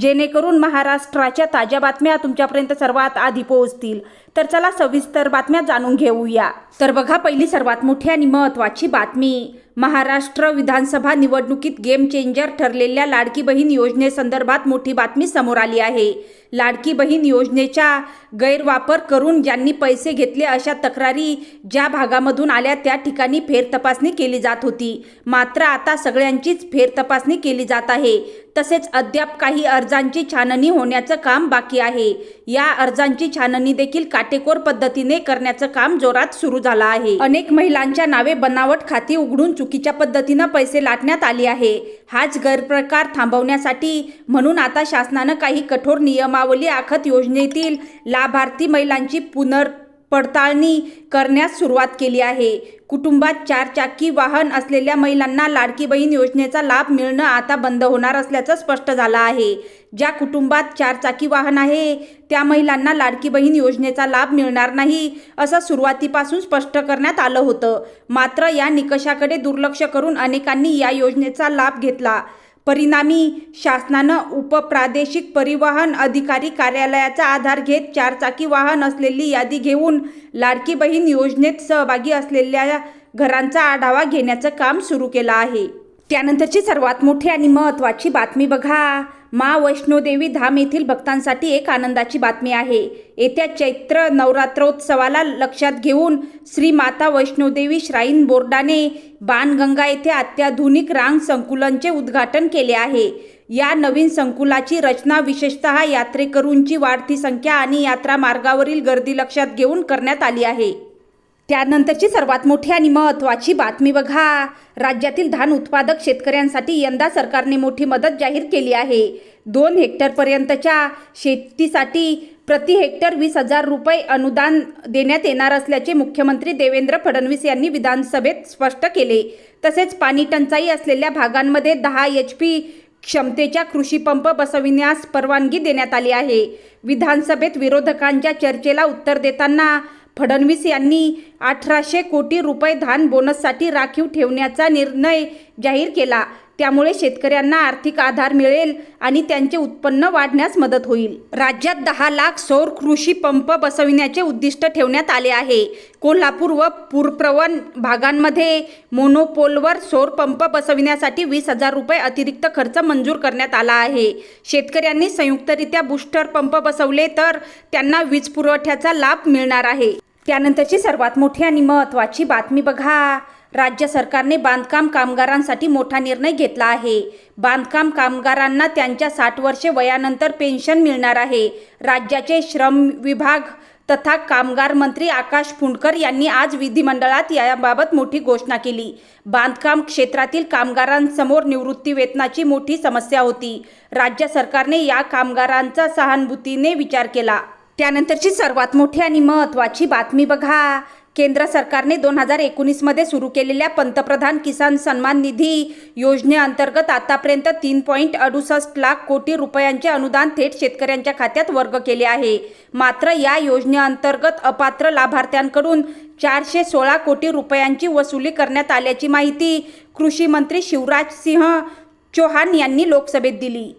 जेणेकरून महाराष्ट्राच्या ताज्या बातम्या तुमच्यापर्यंत सर्वात आधी पोहोचतील. तर चला सविस्तर बातम्या जाणून घेऊया. तर बघा पहिली सर्वात मोठी आणि महत्त्वाची बातमी. महाराष्ट्र विधानसभा निवडणुकीत गेम चेंजर ठरलेल्या लाडकी बहीण योजनेसंदर्भात मोठी बातमी समोर आली आहे. लाडकी बहीण योजनेचा गैरवापर करून ज्यांनी पैसे घेतले अशा तक्रारी ज्या भागामधून आल्या त्या ठिकाणी फेरतपासणी केली जात होती. मात्र आता सगळ्यांचीच फेरतपासणी केली जात आहे. तसेच अद्याप काही अर्जांची छाननी होण्याचं काम बाकी आहे. या अर्जांची छाननी देखील काटेकोर पद्धतीने करण्याचं काम जोरात सुरू झालं आहे. अनेक महिलांच्या नावे बनावट खाती उघडून चुकीच्या पद्धतीनं पैसे लाटण्यात आले आहे. हाच गैरप्रकार थांबवण्यासाठी म्हणून आता शासनानं काही कठोर नियमावली आखत योजनेतील लाभार्थी महिलांची पुनर् पडताळणी करण्यास सुरुवात केली आहे. कुटुंबात चार चाकी वाहन असलेल्या महिलांना लाडकी बहीण योजनेचा लाभ मिळणं आता बंद होणार असल्याचं स्पष्ट झालं आहे. ज्या कुटुंबात चार चाकी वाहन आहे त्या महिलांना लाडकी बहीण योजनेचा लाभ मिळणार नाही असं सुरुवातीपासून स्पष्ट करण्यात आलं होतं. मात्र या निकषाकडे दुर्लक्ष करून अनेकांनी या योजनेचा लाभ घेतला. परिणामी शासनानं उपप्रादेशिक परिवहन अधिकारी कार्यालयाचा आधार घेत चारचाकी वाहन असलेली यादी घेऊन लाडकी बहीण योजनेत सहभागी असलेल्या घरांचा आढावा घेण्याचं काम सुरू केलं आहे. त्यानंतरची सर्वात मोठी आणि महत्त्वाची बातमी बघा. मा वैष्णोदेवी धाम येथील भक्तांसाठी एक आनंदाची बातमी आहे. येत्या चैत्र नवरात्रोत्सवाला लक्षात घेऊन श्री माता वैष्णोदेवी श्राईन बोर्डाने बाणगंगा येथे अत्याधुनिक रांग संकुलनचे उद्घाटन केले आहे. या नवीन संकुलाची रचना विशेषतः यात्रेकरूंची वाढती संख्या आणि यात्रा मार्गावरील गर्दी लक्षात घेऊन करण्यात आली आहे. त्यानंतरची सर्वात मोठी आणि महत्त्वाची बातमी बघा. राज्यातील धान उत्पादक शेतकऱ्यांसाठी यंदा सरकारने मोठी मदत जाहीर केली आहे. दोन हेक्टरपर्यंतच्या शेतीसाठी प्रति हेक्टर वीस हजार रुपये अनुदान देण्यात येणार असल्याचे मुख्यमंत्री देवेंद्र फडणवीस यांनी विधानसभेत स्पष्ट केले. तसेच पाणी टंचाई असलेल्या भागांमध्ये दहा एच पी क्षमतेच्या कृषी पंप बसविण्यास परवानगी देण्यात आली आहे. विधानसभेत विरोधकांच्या चर्चेला उत्तर देताना फडणवीस यांनी अठराशे कोटी रुपये धान बोनससाठी राखीव ठेवण्याचा निर्णय जाहीर केला. त्यामुळे शेतकऱ्यांना आर्थिक आधार मिळेल आणि त्यांचे उत्पन्न वाढण्यास मदत होईल. राज्यात दहा लाख सौर कृषी पंप बसविण्याचे उद्दिष्ट ठेवण्यात आले आहे. कोल्हापूर व पूरप्रवण भागांमध्ये मोनोपोलवर सौर पंप बसविण्यासाठी वीस हजार रुपये अतिरिक्त खर्च मंजूर करण्यात आला आहे. शेतकऱ्यांनी संयुक्तरित्या बुस्टर पंप बसवले तर त्यांना वीज पुरवठ्याचा लाभ मिळणार आहे. त्यानंतरची सर्वात मोठी आणि महत्त्वाची बातमी बघा. राज्य सरकारने बांधकाम कामगारांसाठी मोठा निर्णय घेतला आहे. बांधकाम कामगारांना त्यांच्या साठ वर्षे वयानंतर पेन्शन मिळणार आहे. राज्याचे श्रम विभाग तथा कामगार मंत्री आकाश फुंडकर यांनी आज विधिमंडळात याबाबत मोठी घोषणा केली. बांधकाम क्षेत्रातील कामगारांसमोर निवृत्ती वेतनाची मोठी समस्या होती. राज्य सरकारने या कामगारांचा सहानुभूतीने विचार केला. त्यानंतरची सर्वात मोठी आणि महत्त्वाची बातमी बघा. केंद्र सरकारने दोन हजार एकोणीसमध्ये सुरू केलेल्या पंतप्रधान किसान सन्मान निधी योजनेअंतर्गत आतापर्यंत तीन पॉईंट अडुसष्ट लाख कोटी रुपयांचे अनुदान थेट शेतकऱ्यांच्या खात्यात वर्ग केले आहे. मात्र या योजनेअंतर्गत अपात्र लाभार्थ्यांकडून चारशे सोळा कोटी रुपयांची वसुली करण्यात आल्याची माहिती कृषी मंत्री शिवराज सिंह चौहान यांनी लोकसभेत दिली.